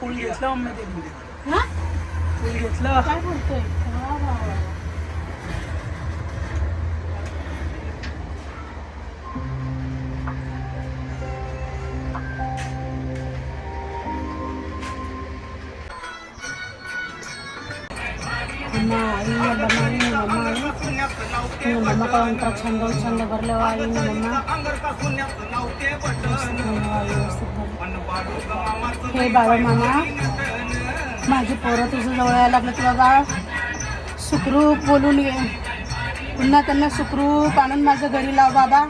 फुल घेतला मम्मी ते? फुल घेतलं. काय बोलतोय? पावंत्र छंद छंद भरले वाई हे बाळ मामा माझी पोरं तुझं जवळ यायला लागलं तुला बाळ. सुखरूप बोलून घे पुन्हा त्यांना सुखरूप आणून माझ्या घरी लाव बाबा.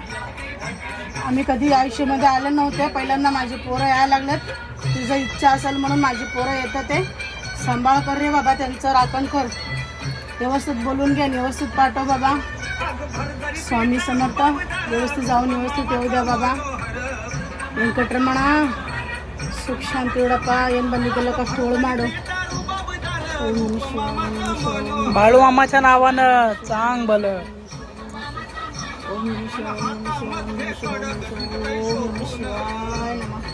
आम्ही कधी आयुष्यामध्ये आले नव्हते. पहिल्यांदा माझी पोरं यायला लागलेत. तुझं इच्छा असेल म्हणून माझी पोरं येतं ते. सांभाळ कर रे बाबा त्यांचं राखण कर. व्यवस्थित बोलून घ्या व्यवस्थित पाठव बाबा. स्वामी समर्थ व्यवस्थित जाऊन व्यवस्थित येऊ द्या बाबा ವೆಂಕಟರಮಣ ಸುಖ ಶಾಂತಿ ಉಡಪ್ಪ ಏನು ಬಂದಿದ್ದೆಲ್ಲ ಕಷ್ಟ ಉಳು ಮಾಡು ಓಂ ನಮಃ ಶಿವಾಯ, ಓಂ ನಮಃ ಶಿವಾಯ, ಓಂ बाळू मामाच्या नावानं चांग भल ನಮಃ ಶಿವಾಯ, ಓಂ ನಮಃ ಶಿವಾಯ, ಓಂ ನಮಃ ಶಿವಾಯ, ಓಂ ನಮಃ ಶಿವಾಯ, ಓಂ ನಮಃ ಶಿವಾಯ ನಮಃ.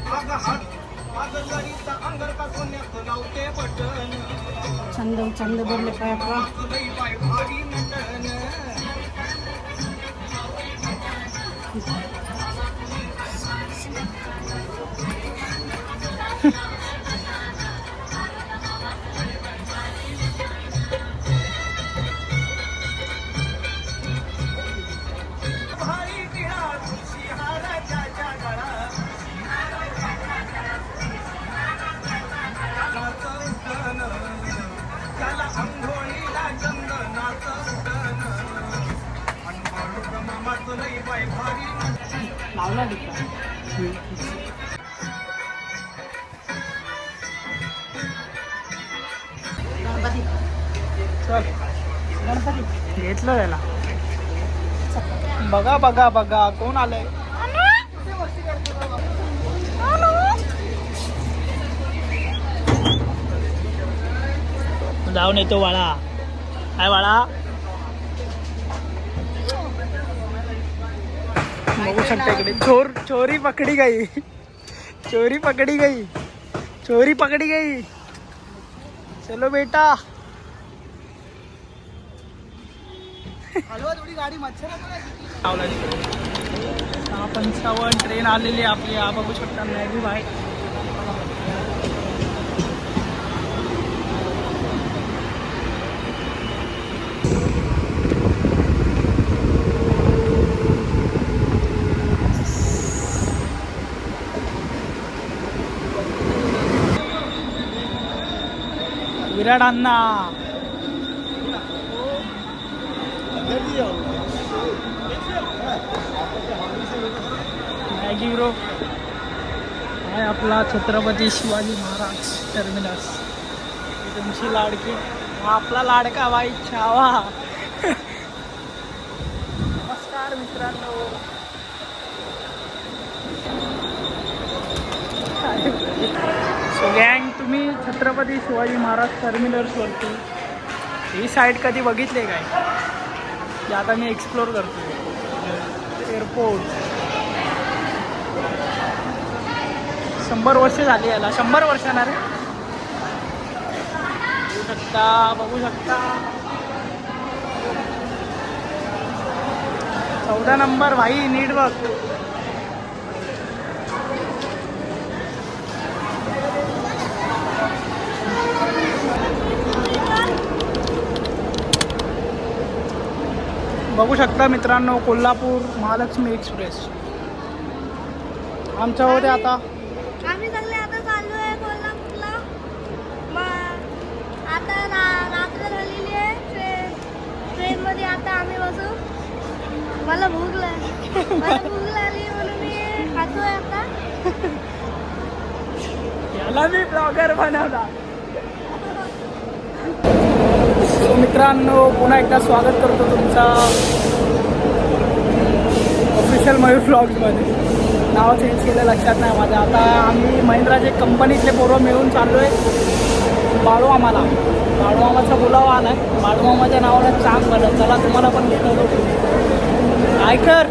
ಚಂದ ಚಂದ ಬರ್ಲಿ ಪಾಯಪ್ಪ बघा बघा बघा कोण आलंय जाऊन येतो वाळा काय वाळा बघू शकता इकडे चोर चोरी पकडी गई। चोरी पकडी गई। चोरी पकडी गई। चलो बेटा। लावला तिकडे. सहा पंचावन्न ट्रेन आलेली आपली हा बघू शकता मॅगी बाय विराडांना ब्रो. आहे आपला छत्रपती शिवाजी महाराज टर्मिनस तुमची लाडकी. आपला लाडका बाई छावा नमस्कार मित्रांनो. सो गँग तुम्ही छत्रपती शिवाजी महाराज टर्मिनल्सवरती ही साईड कधी बघितले काय? आता मी एक्सप्लोर करतो एअरपोर्ट शंभर वर्ष झाली याला. शंभर वर्षांना रे बघू शकता बघू शकता. चौदा नंबर भाई नीट बघ. बघू शकता मित्रांनो कोल्हापूर महालक्ष्मी एक्सप्रेस. आमच्या होते आता आम्ही सगळे आता चाललो आहे कोल्हापूरला मग आता रा- रात्र झालेली आहे ट्रेन मध्ये आता आम्ही बसू. मला भूक लागली. मला भूक लागली म्हणून मी खातोय आता. याला मी ब्लॉगर बनवला. मित्रांनो पुन्हा एकदा स्वागत करतो तुमचा ऑफिशियल मयूर ब्लॉग्समध्ये नाव चेंज केलं लक्षात नाही माझ्या आता आम्ही महिंद्राचे कंपनीतले पोरं मिळून चाललो आहे बाळू आम्हाला. माडमामाचा बोलावा आला आहे माडमामाच्या नावाला चांग बनत चला तुम्हाला पण भेटवतो काय कर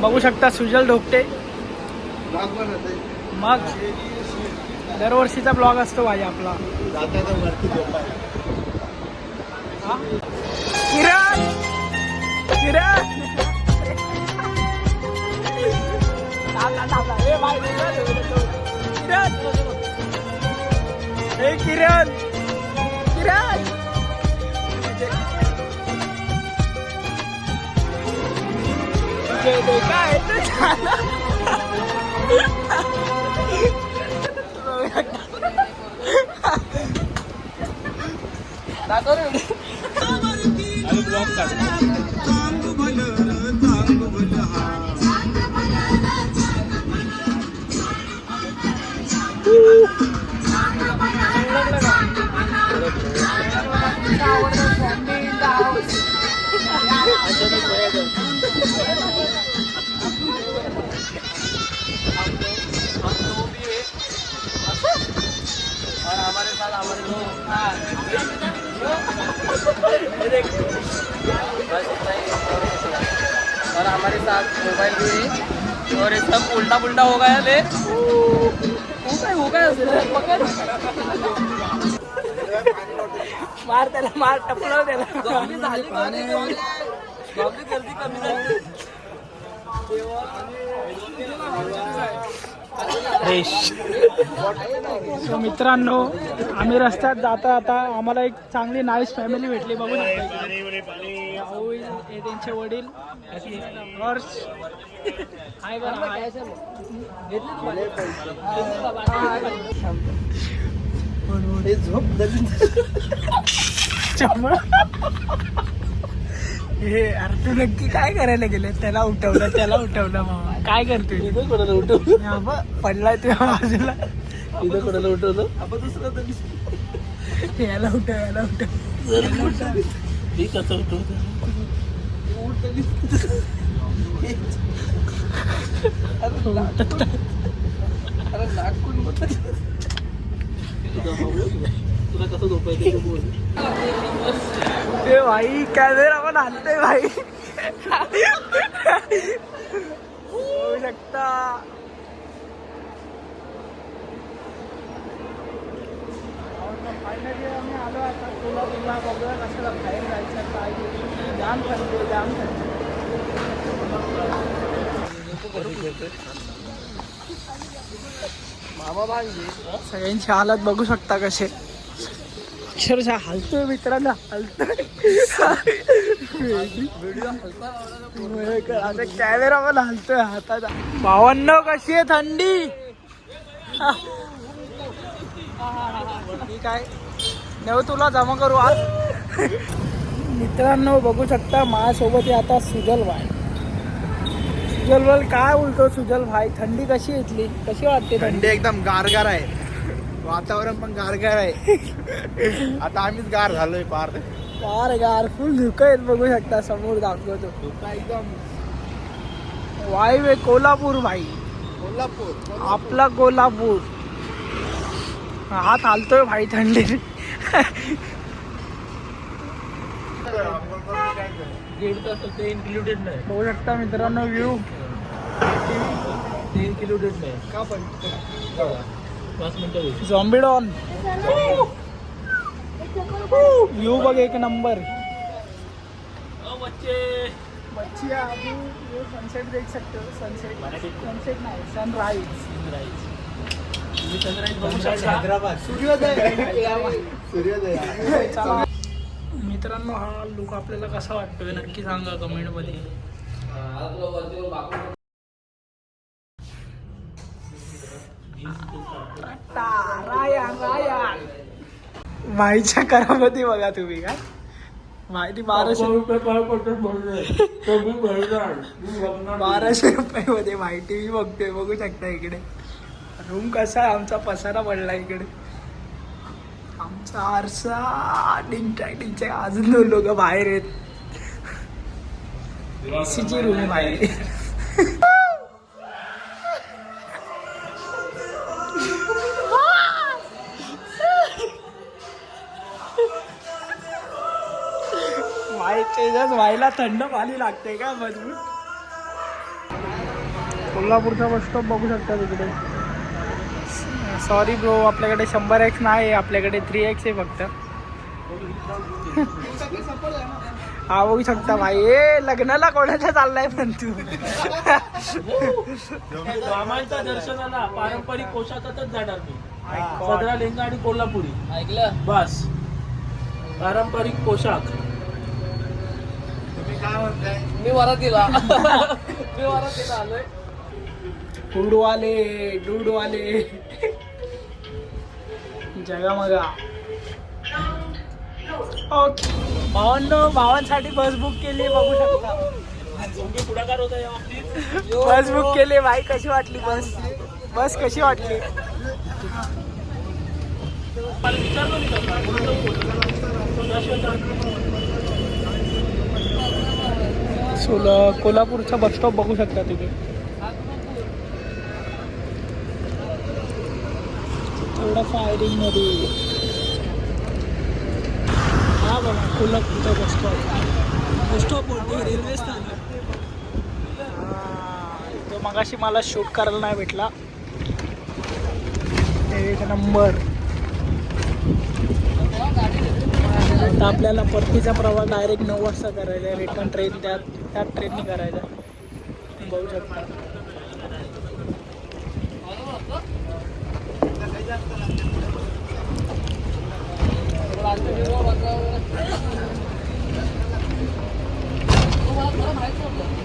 बघू शकता सुजल ढोकटे मग दरवर्षीचा ब्लॉग असतो भाई आपला. किरण! किरण! किरण! थांबला, थांबला. ए, बाई, किरण हे किरण किरण जे ते काय ते और हमारे साथ मोबाइल भी है। और ये सब उल्टा पुल्टा हो गया ले हो गया। पकड़ मार त्याला मार टपलव त्याला झाली गर्दी कमी झाली सो मित्रांनो आम्ही रस्त्यात जाता आता आम्हाला एक चांगली नाईस फॅमिली भेटली. बघू हे त्यांचे वडील. हर्ष. हाय बरं चमळ. हे अरे तू नक्की काय करायला गेले? त्याला उठवलं त्याला उठवलं मामा. काय करतोय? इथं कोणाला उठवलं? हा बघ, पडलाय तुझ्या बाजूला. इथं कोणाला उठवलं? आपण दुसरं तरी याला उठव याला उठव. मी कसं उठवतो अरे नाक कोण तुला कसं झोपायचं बोल. ए भाई कॅमेरा पण भाई. होऊ शकता. फायनली आम्ही आलो आता कोल्हापूरला बघूया कशाला बाहेर जायचं काय जाम थंडी जाम थंडी मामा भांजे सगळ्यांची हालत बघू शकता कसे. अक्षरशः हलतोय मित्रांनो हलतोय. आता कॅमेरा पण हलतोय हाताचा भावांनो कशी आहे थंडी? ही काय नेऊ तुला जमा करू आज मित्रांनो बघू शकता माझ्यासोबत आहे आता सुजल भाई. सुजल भाई काय बोलतो? सुजल भाई थंडी कशी इथली? कशी वाटते थंडी एकदम गारगार आहे. वातावरण पण गारगार आहे. आता आम्हीच गार झालोय पार फार गार फुल धुकं आहेत बघू शकता समोर दाखवतो. एकदम. वाईव आहे कोल्हापूर भाई. कोल्हापूर आपला कोल्हापूर. हात हालतोय भाई थंडी. बघू शकता मित्रांनो व्ह्यू ते इन्क्लुडेड नाही. का पण? पाच मिनिटं होईल झॉम्बिडॉन व्ह्यू बघ एक नंबर बच्चे. बच्ची अभी ये सनसेट देख सकते हो सनसेट सनसेट नाही सनराइज सूर्योदय. चला. मित्रांनो हा लुक आपल्याला कसा वाटतोय नक्की सांगा कमेंटमध्ये माईच्या करामध्ये बघा तुम्ही काय माहिती बाराशे रुपये बाराशे रुपये मध्ये टी व्ही बघतोय. बघू शकता इकडे. रूम कसा आहे? आमचा पसारा पडला इकडे. आमचा आरसा डिंच्या डिंच्या अजून दोन लोक बाहेर आहेत. एसीची रूम आहे. तेजस व्हायला थंड पाणी लागते का? मजबूत. कोल्हापूरचा बस स्टॉप बघू शकता तिकडे. सॉरी ब्रो आपल्याकडे शंभर एक्स नाही आपल्याकडे थ्री एक्स आहे फक्त. हा बघू शकता भाई. ए लग्नाला कोणाच्या चाललाय पण तू? मामांच्या दर्शनाला पारंपरिक पोशाखातच जाणार मी. सदरा लेंगा आणि कोल्हापुरी. ऐकलं. बस. पारंपरिक पोशाख. मी वरातीला मी वरातीला आलोय. डूडवाले डूडवाले. जगा मगा ओके. भावांनो भावांसाठी बस बुक केली बघू शकता. तुम्ही पुढाकार होता या बाबतीत. बस बुक केली भाई कशी वाटली बस बस कशी वाटली? मला विचारलं मी कसं म्हणून बोललो. सोला कोल्हापूरचा बस स्टॉप बघू शकता तुम्ही. थोडा फायरिंगमध्ये. हा बघा कोल्हापूरचा बस स्टॉप बस स्टॉप बोलतो रेल्वे स्थानक. तो मगाशी मला शूट करायला नाही भेटला. एक नंबर आता आपल्याला परतीचा प्रवास डायरेक्ट नऊ वाजता करायला आहे. रिटर्न ट्रेन त्यात. त्याच ट्रेननी करायचा. बघू शकता. काय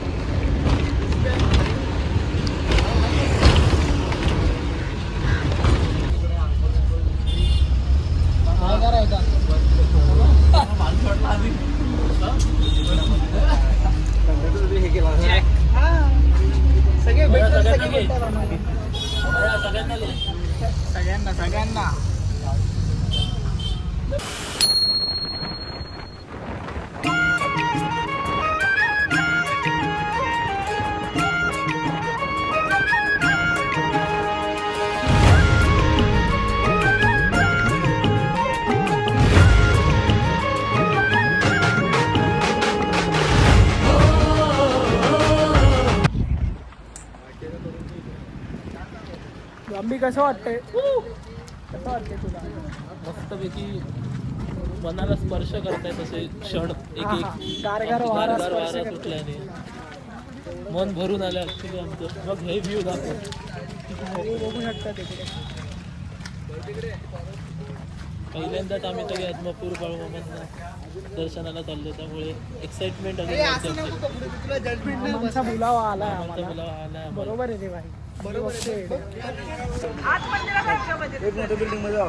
कसं वाटतंय? कसं वाटतंय तुला? मस्तपैकी मनाला स्पर्श करताय तसे क्षण. एक हा, एक हा. गारगार वारा गारगार स्पर्श वारा करतोय. सुटल्याने मन भरून आलं ऍक्च्युली आमचं. बघ हे व्ह्यू दाखव. भारी बघू शकता तिकडे. पहिल्यांदाच आम्ही सगळे आत्मापूर बाळूमामांना दर्शनाला चाललो त्यामुळे एक्साइटमेंट नको कपडे, तुला जजमेंट मामांचा बोलावा आलाय आम्हाला. मला आला आम्हाला. बरोबर आहे ते भाई. एक मोठ्या बिल्डिंगमध्ये.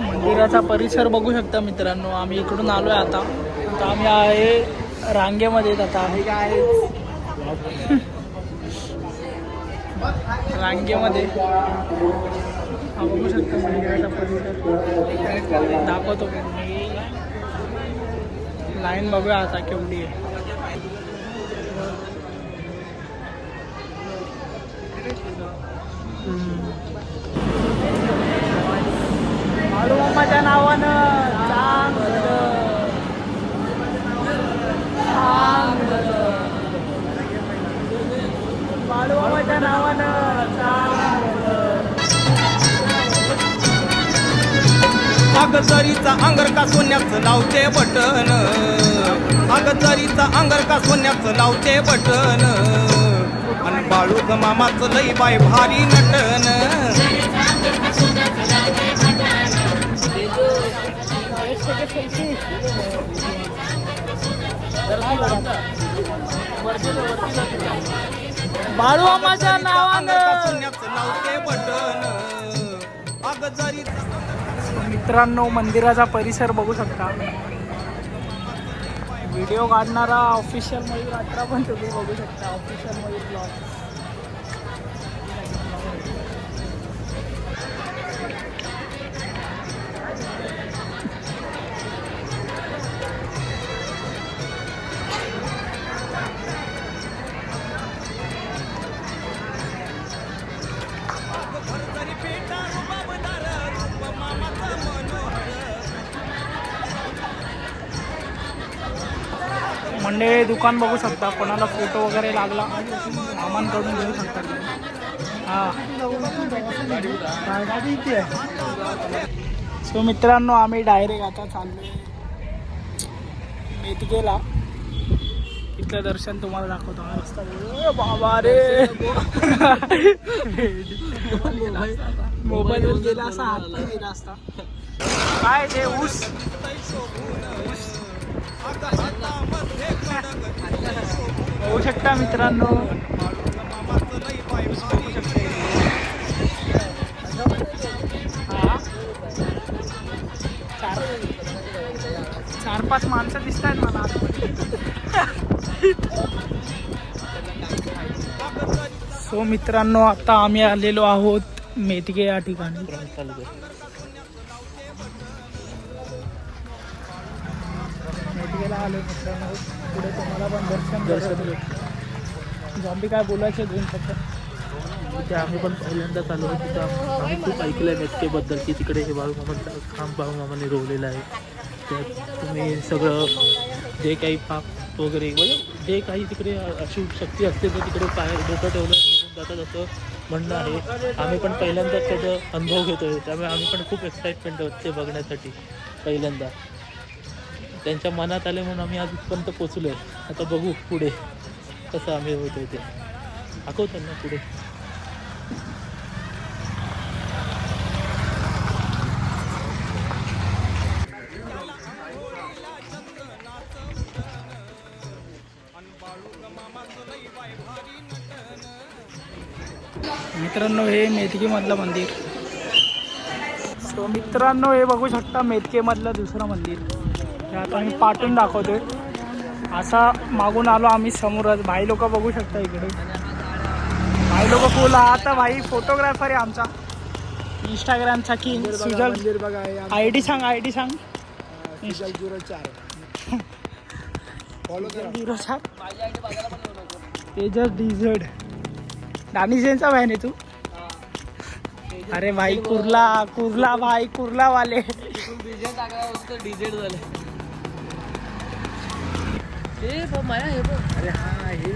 मंदिराचा परिसर बघू शकता मित्रांनो. आम्ही इकडून आलोय आता. आता आम्ही आहे रांगेमध्ये आता. रांगेमध्ये. हा बघू शकता मंदिराचा परिसर. दाखवतो लाईन बघूया आता केवढी आहे. माझ्या नावानं चांगलं. नावानं चांगलं. अगजरीचा अंगर का सोन्याचं लावते बटन. अगजरीचा अंगर का सोन्याचं लावते बटन. आणि बाळूक मामाचं लई बाय भारी नटन. अंगर का नावानं. लावते बटन. मित्रांनो मंदिराचा परिसर बघू शकता. व्हिडिओ काढणारा ऑफिशियल मयूर अठरा पण तुम्ही बघू शकता ऑफिशियल मयूर ब्लॉग दुकान बघू शकता. कोणाला फोटो वगैरे लागला मामांकडून घेऊ शकता. हां. सो मित्रांनो आम्ही डायरेक्ट आता चाललो मेतकेला इथलं दर्शन तुम्हाला दाखवतो. हा रस्ता. बाबा रे. मोबाईल गेला असा हात काय ते ऊस? ऊस. होऊ शकता मित्रांनो. चार पाच माणसं दिसत आहेत मला. सो मित्रांनो आता आम्ही आलेलो आहोत मेतगे या ठिकाणी. चालू आलो मित्रांनो पुढे तुम्हाला पण दर्शन दर्शन झॉम्बी काय बोलायचे दोन फक्त. तिथे आम्ही पण पहिल्यांदाच आलो आहे तिथं आम्ही खूप ऐकलं आहे मेटकेबद्दल की तिकडे हे बाळूमामांचा खांब बाळूमामाने रोवलेलं आहे. त्यात तुम्ही सगळं जे काही पाप वगैरे म्हणजे जे काही तिकडे अशी शक्ती असते ते तिकडे पाय डोकं ठेवलं निघून जातात असं म्हणणं आहे. आम्ही पण पहिल्यांदाच त्याचा अनुभव घेतोय त्यामुळे आम्ही पण खूप एक्साइटमेंट आहोत ते बघण्यासाठी पहिल्यांदा. त्यांच्या मनात आले म्हणून आम्ही आज इथपर्यंत पोचलो आहे आता बघू पुढे कसं आम्ही होतो ते. दाखव त्यांना पुढे. मित्रांनो हे मेतकेमधलं मंदिर. सो मित्रांनो हे बघू शकता मेतकेमधलं दुसरं मंदिर. आता आम्ही पाठून दाखवतोय. असा मागून आलो आम्ही समोरच भाई लोक बघू शकता इकडे. भाई लोक फुल आता भाई फोटोग्राफर आहे आमचा. इंस्टाग्रामचा किंग सुजल. आय डी सांग आय डी सांग. झिरो चार. फॉलो करा. झिरो चार. तेजस डिझर्ड भाई आहे तू? अरे भाई कुर्ला कुर्ला भाई कुर्ला वाले झालं. हे बघ माया हे बघ अरे हा हे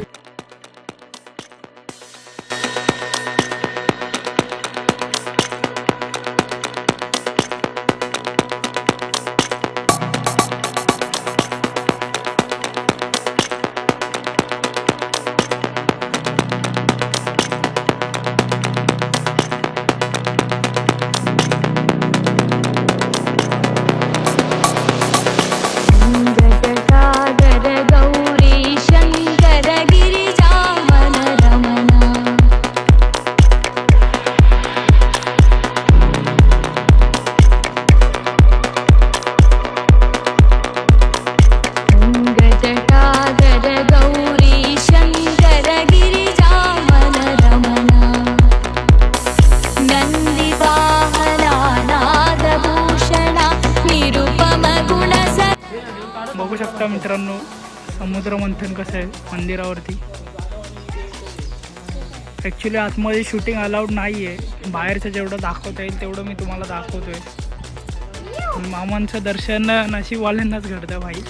ॲक्च्युली आतमध्ये शूटिंग अलाउड नाही आहे बाहेरचं जेवढं दाखवता येईल तेवढं मी तुम्हाला दाखवतो आहे मामांचं दर्शन नशीबवाल्यांनाच घडतं भाई.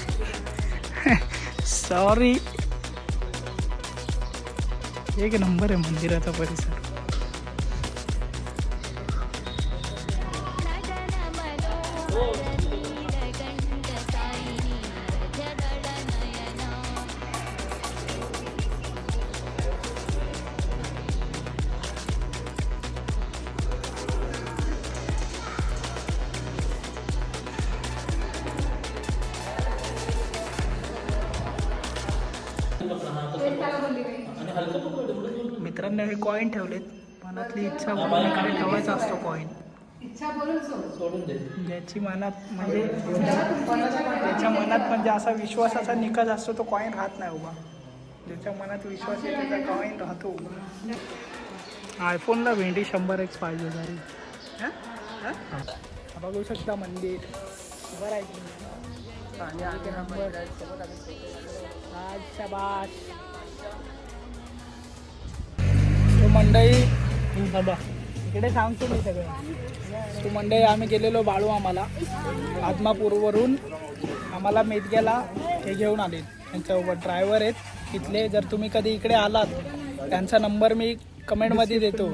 सॉरी एक नंबर आहे मंदिराचा परिसर. सोडून दे. ज्याची मनात म्हणजे ज्याच्या मनात म्हणजे असा विश्वासाचा निकष असतो तो कॉईन राहत नाही उभा. ज्याच्या मनात विश्वास येतो त्या कॉईन राहतो उभा. आयफोनला भेंडी शंभर एक्स पाहिजे जरी हं? हं? हा बघू शकता मंदिर. बरं आहे? एक नंबर. मंडई थांबा इकडे सांगतो मी सगळं. तो मंडई आम्ही गेलेलो बाळू आम्हाला. आदमापूरवरून आम्हाला मेदग्याला हे घेऊन आले. त्यांच्यासोबत ड्रायव्हर आहेत. इथले जर तुम्ही कधी इकडे आलात त्यांचा नंबर मी कमेंटमध्ये देतो.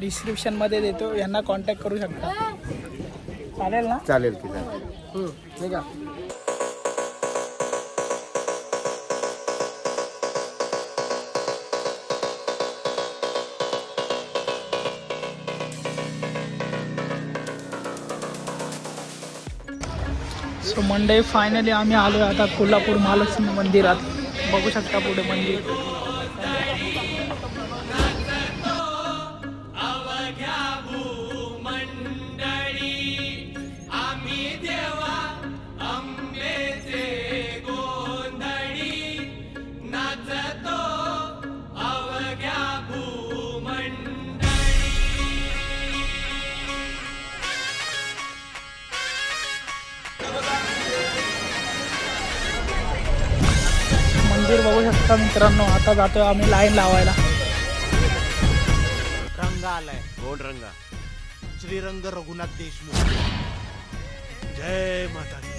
डिस्क्रिप्शनमध्ये देतो. यांना कॉन्टॅक्ट करू शकता. चालेल ना? चालेल की चालेल. सो मंडे फायनली आम्ही आलो आहे आता कोल्हापूर महालक्ष्मी मंदिरात. बघू शकता पुढे मंदिर. आता जातोय आम्ही लाईन लावायला. रंग आलाय. गोड रंग. श्रीरंग रघुनाथ देशमुख. जय माता दी.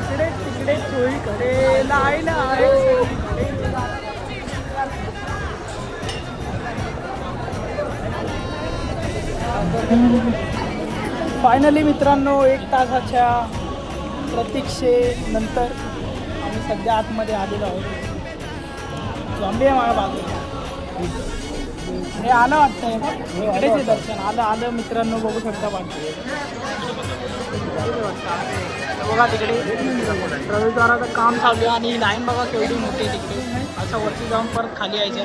इकडे तिकडे चोरी करे लाईन आहे. फायनली मित्रांनो एक तासाच्या प्रतीक्षेनंतर आम्ही सध्या आतमध्ये आलेलो आहोत. झॉम्बी आहे माझ्या बाजूला. हे आलं वाटतंय इकडेच आहे दर्शन. आलं आलं मित्रांनो बघू शकता वाटतं बघा तिकडे. प्रवेशद्वाराचं काम चालू आहे आणि लाईन बघा केवढी मोठी तिकडे. असं वरती जाऊन परत खाली यायचं.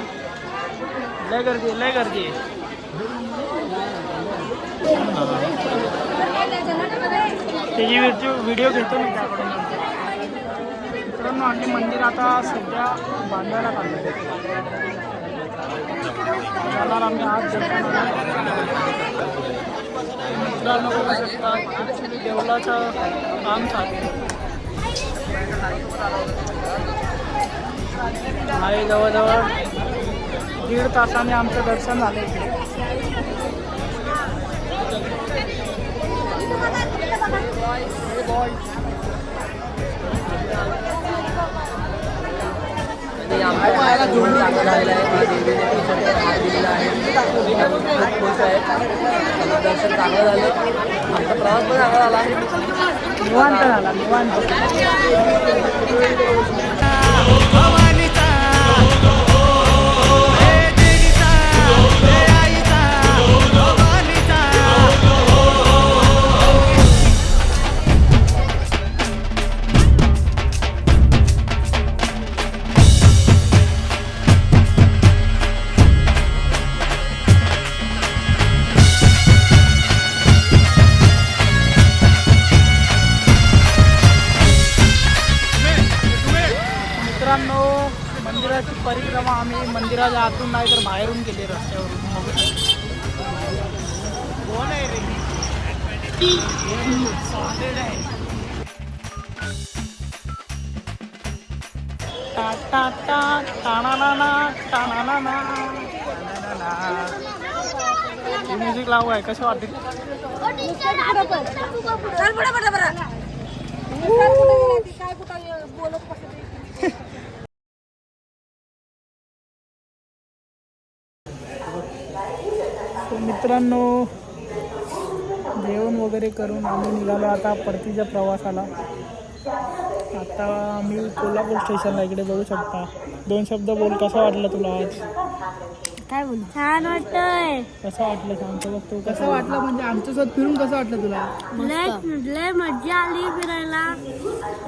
लय गर्दी आहे लय गर्दी आहे. त्याची व्हिडिओ व्हिडिओ घेतो मी त्याकडून. मित्रांनो आम्ही मंदिर आता सध्या बांधायला काढलं त्याला आम्ही आज मित्रांनो बघू शकता actually देवळाचं काम चालू आहे. आहे जवळजवळ दीड तासाने आमचं दर्शन झालं इकडे दर्शन चांगलं झालं आमचा प्रवास पण चांगला झाला निवांत झाला निवांत आतून नाही तर बाहेरून केली रस्त्यावरून. कोण आहे रे? Solid आहे. टा टा टा टाणानाना, टाणानाना, टाणानाना. ही म्युझिक लागू आहे. कसं वाटेल तर मित्रांनो जेवण वगैरे करून आम्ही निघालो आता परतीच्या प्रवासाला. आता आम्ही कोल्हापूर स्टेशनला इकडे बघू शकता. दोन शब्द बोल कसं वाटलं तुला आज? काय बोल? छान वाटतंय. कसं वाटलं सांगतो बघ तू कसं वाटलं म्हणजे आमच्यासोबत फिरून कसं वाटलं तुला? लय मज्जा आली फिरायला.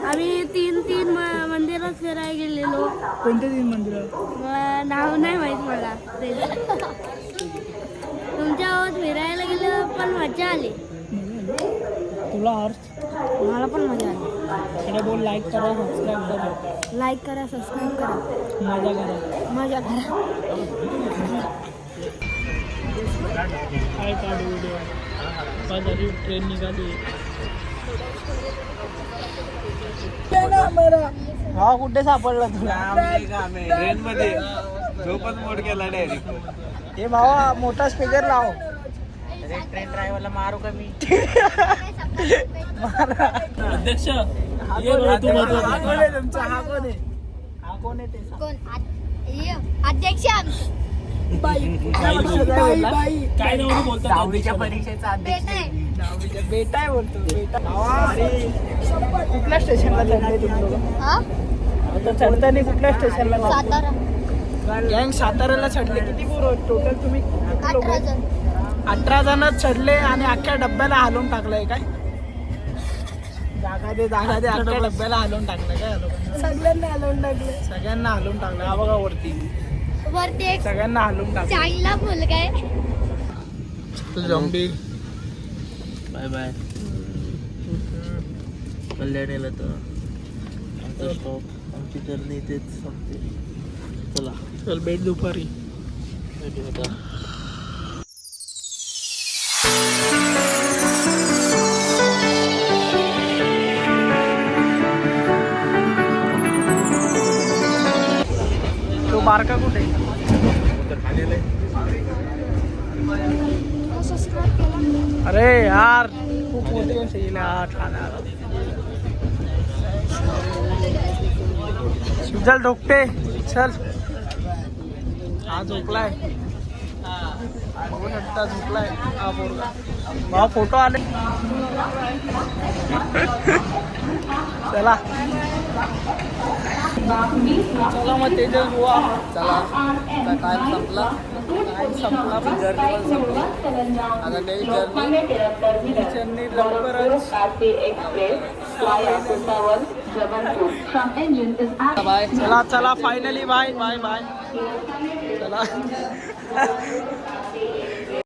आम्ही तीन तीन मंदिरात फिरायला गेलेलो. कोणते तीन मंदिर? नाव नाही माहीत मला. मजा आली. तुला हर्ष? मला पण मजा आली. इकडे बोल लाईक करा सबस्क्राईब करा. लाईक करा सबस्क्राईब करा. मजा करा. मजा करा. काय काढू व्हिडिओ बाजारी ट्रेन निघाली. हा कुठे सापडला तुला? ट्रेन मध्ये. झोपच मोड केला डायरेक्ट हे भावा मोठा स्पीकर लाव. ट्रेन ड्रायव्हरला मारू का मी? अध्यक्ष हा. हा हा हा अध्यक्ष आमचं. काय दहावीच्या? परीक्षेचा अध्यक्ष. बेटा आहे. बोलतो बेटा अरे. कुठल्या स्टेशनला चढले तुम्ही चढताना कुठल्या स्टेशनला सातारा. गँग साताऱ्याला चढले किती पोरं टोटल तुम्ही अठरा जण चढले आणि अख्ख्या डब्याला हलवून टाकलंय काय? जागा दे जागा दे अख्ख्या डब्याला हलवून टाकलं काय सगळ्यांना हलवून टाकलं सगळ्यांना हलवून टाकलं हा बघा वरती. वरती एक सगळ्यांना हलवून टाकलं मुलगा आहे. Zombie bye bye. कल्याणीला तर आमचा स्टॉप आमची जर्नी इथेच संपते. चला. चल भेट दुपारी. भेटू बारका कुठे? अरे यार खूप मोठी गोष्ट येईल यार ठाण्याला. सुजल ढोकटे चल. हा झोपलाय. बघू शकता झोपलाय हा पोरगा भाऊ फोटो आले. चला. चला मग तेजस बुवा. चला. काय संपला? टाइम संपला? जर्नी पण संपली. आता ते जर्नी चेन्नई लवकरच. बाय. चला चला फायनली बाय बाय बाय चला.